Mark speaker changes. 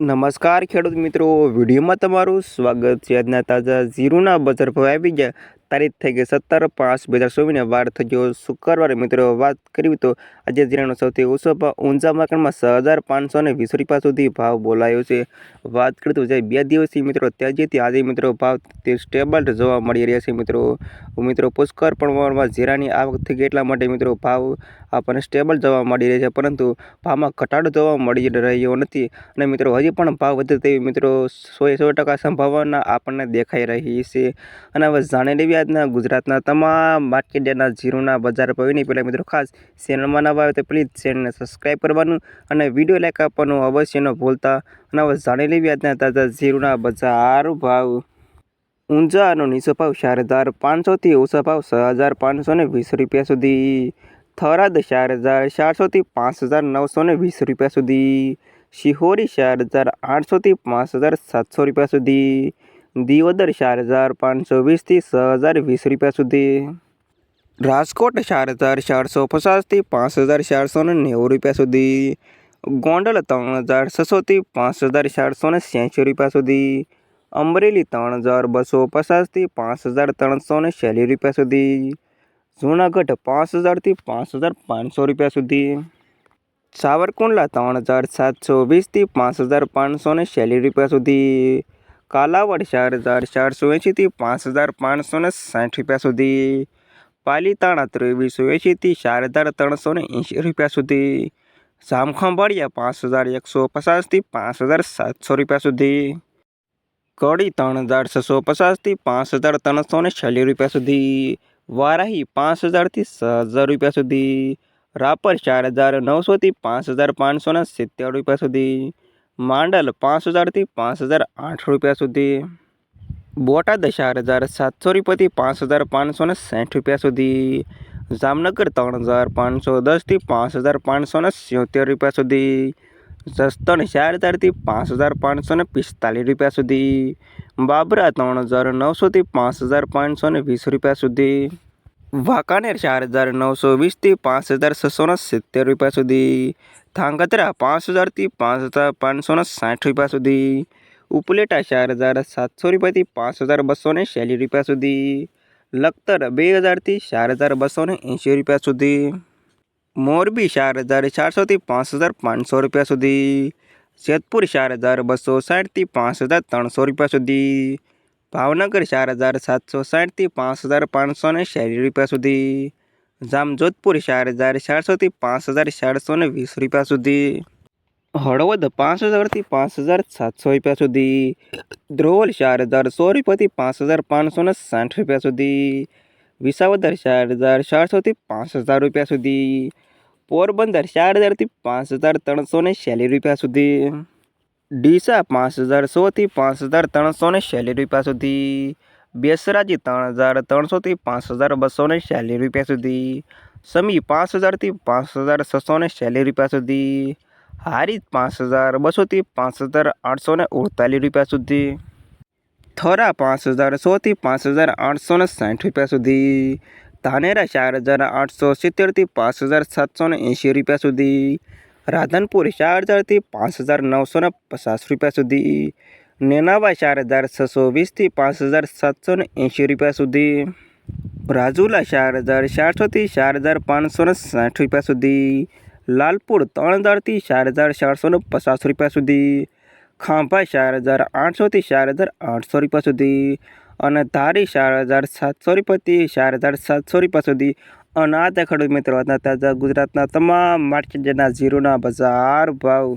Speaker 1: નમસ્કાર ખેડૂત મિત્રો વિડીયોમાં તમારું સ્વાગત છે. આજના તાજા ઝીરુના બજાર ભાવ આવી ગયા. તારીખ થઈ ગઈ સત્તર પાંચ બે હજાર ચોવીસને વાર થયો શુક્રવારે. મિત્રો, વાત કરવી તો આજે જીરાનો સૌથી ઓછો ભાવ ઊંચા માર્કેટમાં છ હજાર પાંચસો ને વીસ રૂપિયા સુધી ભાવ બોલાયો છે. વાત કરીએ તો જે બે દિવસથી મિત્રો ત્યાજીથી આજે મિત્રો ભાવ તે સ્ટેબલ જોવા મળી રહ્યા છે મિત્રો. મિત્રો, પુષ્કળ પ્રમાણમાં જીરાની આવક થઈ એટલા માટે મિત્રો ભાવ આપણને સ્ટેબલ જોવા મળી રહ્યા છે, પરંતુ ભાવમાં ઘટાડો જોવા મળી રહ્યો નથી. અને મિત્રો, હજી પણ ભાવ વધે તેવી મિત્રો સો સો ટકા સંભાવના આપણને દેખાઈ રહી છે. અને હવે જાણી લેવી આજના ગુજરાતના તમામ માર્કેટ ડેના જીરોના બજાર ભાવની પહેલાં મિત્રો ખાસ ચેનલમાં નવા આવે તો પ્લીઝ ચેનલને સબસ્ક્રાઈબ કરવાનું અને વીડિયો લાઈક આપવાનું અવશ્ય ન ભૂલતા. અને હવે જાણી લેવી તાજા જીરોના બજાર ભાવ. ઊંઝાનો નીચો ભાવ ચાર હજાર પાંચસોથી ઓછો ભાવ છ હજાર પાંચસો ને વીસ રૂપિયા સુધી. થરાદ ચાર હજાર ચારસોથી પાંચ હજાર નવસો ને વીસ રૂપિયા સુધી. શિહોરી ચાર હજાર આઠસોથી પાંચ હજાર સાતસો રૂપિયા સુધી. દિયોદર ચાર હજાર પાંચસો વીસથી છ હજાર વીસ રૂપિયા સુધી રાજકોટ ચાર હજાર ચારસો પચાસથી પાંચ હજાર ચારસો ને નેવું રૂપિયા સુધી ગોંડલ ત્રણ હજાર છસોથી પાંચ હજાર ચારસો ને છ્યાસી રૂપિયા સુધી અમરેલી ત્રણ હજાર બસો પચાસથી પાંચ હજાર ત્રણસો ને છ્યાલીસ રૂપિયા સુધી જૂનાગઢ પાંચ હજારથી પાંચ હજાર પાંચસો રૂપિયા સુધી સાવરકુંડલા ત્રણ હજાર સાતસો વીસથી પાંચ હજાર પાંચસો ને છ્યાલીસ રૂપિયા સુધી કાલાવડ ચાર હજાર ચારસો એંશીથી પાંચ હજાર પાંચસો ને સાઠ રૂપિયા સુધી પાલીતાણા ત્રેવીસો એંશીથી ચાર હજાર ત્રણસો ને એંશી રૂપિયા સુધી જામખંભાળિયા પાંચ હજાર એકસો પચાસથી પાંચ હજાર સાતસો રૂપિયા સુધી કડી ત્રણ હજાર છસો પચાસથી પાંચ હજાર ત્રણસો ને છ્યાલીસ રૂપિયા સુધી વારાહી પાંચ હજારથી છ હજાર રૂપિયા સુધી રાપર ચાર હજાર નવસોથી પાંચ હજાર પાંચસોના સિત્તેર રૂપિયા સુધી માંડલ પાંચ હજારથી પાંચ હજાર આઠ રૂપિયા સુધી. બોટાદ ચાર હજાર સાતસો રૂપિયાથી પાંચ હજાર પાંચસો ને સાઠ રૂપિયા સુધી. જામનગર ત્રણ હજાર પાંચસો દસથી પાંચ હજાર પાંચસો ને સિત્તેર રૂપિયા સુધી. જસદણ ચાર હજારથી પાંચ હજાર પાંચસો ને પિસ્તાલીસ રૂપિયા સુધી. બાબરા ત્રણ હજાર નવસોથી પાંચ હજાર પાંચસો ને વીસ રૂપિયા સુધી. વાંકાનેર ચાર હજાર નવસો વીસથી પાંચ હજાર છસોના સિત્તેર રૂપિયા સુધી ધાંગધ્રા પાંચ હજારથી પાંચ હજાર પાંચસોના સાઠ રૂપિયા સુધી ઉપલેટા ચાર હજાર સાતસો રૂપિયાથી પાંચ હજાર બસો ને ચાલીસ રૂપિયા સુધી લખતર બે હજારથી ચાર હજાર બસો ને એંશી રૂપિયા સુધી મોરબી ચાર હજાર ચારસોથી પાંચ હજાર પાંચસો રૂપિયા સુધી જેતપુર ચાર હજાર બસો સાઠથી પાંચ હજાર ત્રણસો રૂપિયા સુધી ભાવનગર ચાર હજાર સાતસો સાઠથી પાંચ હજાર પાંચસો ને ચાલીસ રૂપિયા સુધી જામજોધપુર ચાર હજાર ચારસોથી પાંચ હજાર ચારસો ને વીસ રૂપિયા સુધી હળવદ પાંચ હજારથી પાંચ હજાર સાતસો રૂપિયા સુધી ધ્રોલ ચાર હજાર સો રૂપિયાથી પાંચ હજાર પાંચસો ને સાઠ રૂપિયા સુધી વિસાવદર ચાર હજાર ચારસોથી પાંચ હજાર રૂપિયા સુધી પોરબંદર ચાર હજારથી પાંચ હજાર ત્રણસો ને ચાલીસ રૂપિયા સુધી ડીસા પાંચ હજાર સોથી પાંચ હજાર ત્રણસો ને ચાલીસ રૂપિયા સુધી બેસરાજી ત્રણ હજાર ત્રણસોથી પાંચ હજાર બસો ને ચાલીસ રૂપિયા સુધી સમી પાંચ હજારથી પાંચ હજાર છસો ને ચાલીસ રૂપિયા સુધી હારી પાંચ હજાર બસોથી પાંચ હજાર આઠસો ને અડતાલીસ રૂપિયા સુધી થરા પાંચ હજાર સોથી પાંચ હજાર આઠસો ને સાઠ રૂપિયા સુધી ધાનેરા ચાર હજાર આઠસો સિત્તેરથી પાંચ હજાર સાતસો ને એંશી રૂપિયા સુધી રાધનપુર ચાર હજારથી પાંચ હજાર નવસો ને પચાસ રૂપિયા સુધી નેનાવા ચાર હજાર છસો વીસથી પાંચ હજાર સાતસો ને એંશી રૂપિયા સુધી રાજુલા ચાર હજાર ચારસોથી ચાર હજાર પાંચસો ને સાઠ રૂપિયા સુધી લાલપુર ત્રણ હજારથી ચાર હજાર ચારસો ને પચાસ રૂપિયા સુધી ખાંભા ચાર હજાર આઠસોથી ચાર હજાર આઠસો રૂપિયા સુધી અને ધારી ચાર હજાર સાતસો રૂપિયાથી ચાર હજાર સાતસો રૂપિયા સુધી અને આ ખેડૂત મિત્રો તાજા ગુજરાતના તમામ માર્કેટના ઝીરોના બજાર ભાવ.